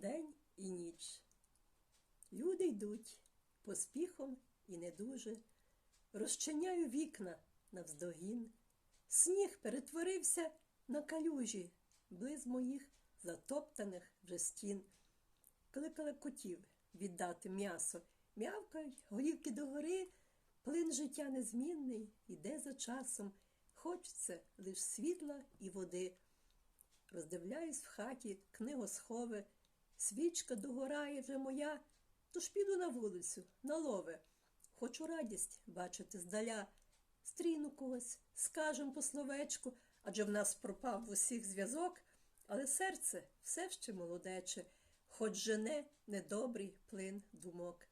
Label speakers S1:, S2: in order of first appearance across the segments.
S1: день і ніч. Люди йдуть поспіхом і не дуже. Розчиняю вікна навздогін. Сніг перетворився на калюжі, близ моїх затоптаних вже стін. Кликали котів віддати м'ясо, м'явкають голівки догори, плин життя незмінний, іде за часом. Хочеться лиш світла і води. Роздивляюсь в хаті книгосхове, свічка догорає вже моя, тож піду на вулицю, на лове. Хочу радість бачити здаля. Стріну когось, скажем по словечку, адже в нас пропав в усіх зв'язок, але серце все ще молодече, хоч жене недобрий плин думок.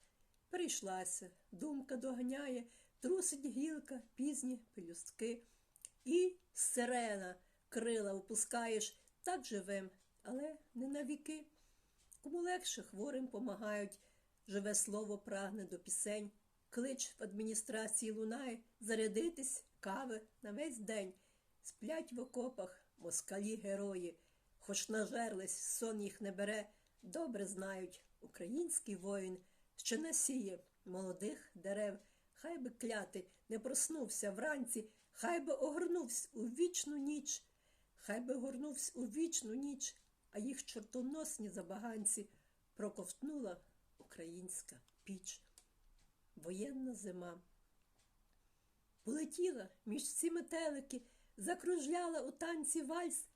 S1: Прийшлася, думка доганяє, трусить гілка, пізні пелюстки. І сирена крила опускаєш, так живем, але не навіки. Кому легше хворим помагають, живе слово прагне до пісень, клич в адміністрації лунає, зарядитись кави на весь день. Сплять в окопах москалі герої, хоч нажерлись, сон їх не бере, добре знають, український воїн ще насіє молодих дерев. Хай би клятий не проснувся вранці, хай би огорнувся у вічну ніч, хай би горнувся у вічну ніч, а їх чортоносні забаганці проковтнула українська піч. Воєнна зима. Полетіла між ці метелики, закружляла у танці вальс,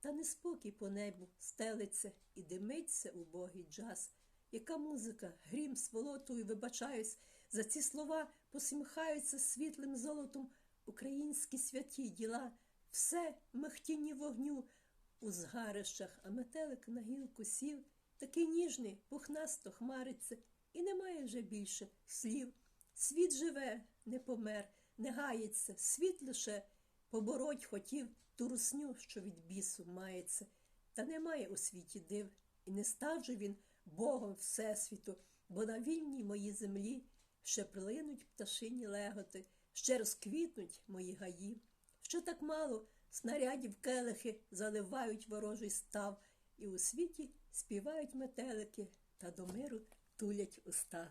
S1: та неспокій по небу стелиться і димиться убогий джаз. Яка музика, грім сволотою, вибачаюсь, за ці слова посміхаються світлим золотом українські святі діла, все мехтінні вогню у згарищах, а метелик на гілку сів, такий ніжний, пухнасто хмариться, і немає вже більше слів. Світ живе, не помер, не гається, світ лише побороть хотів ту русню, що від бісу мається, та немає у світі див, і не став же він Богом Всесвіту, бо на вільній моїй землі ще плинуть пташині леготи, ще розквітнуть мої гаї. Ще так мало снарядів келихи заливають ворожий став, і у світі співають метелики та до миру тулять уста.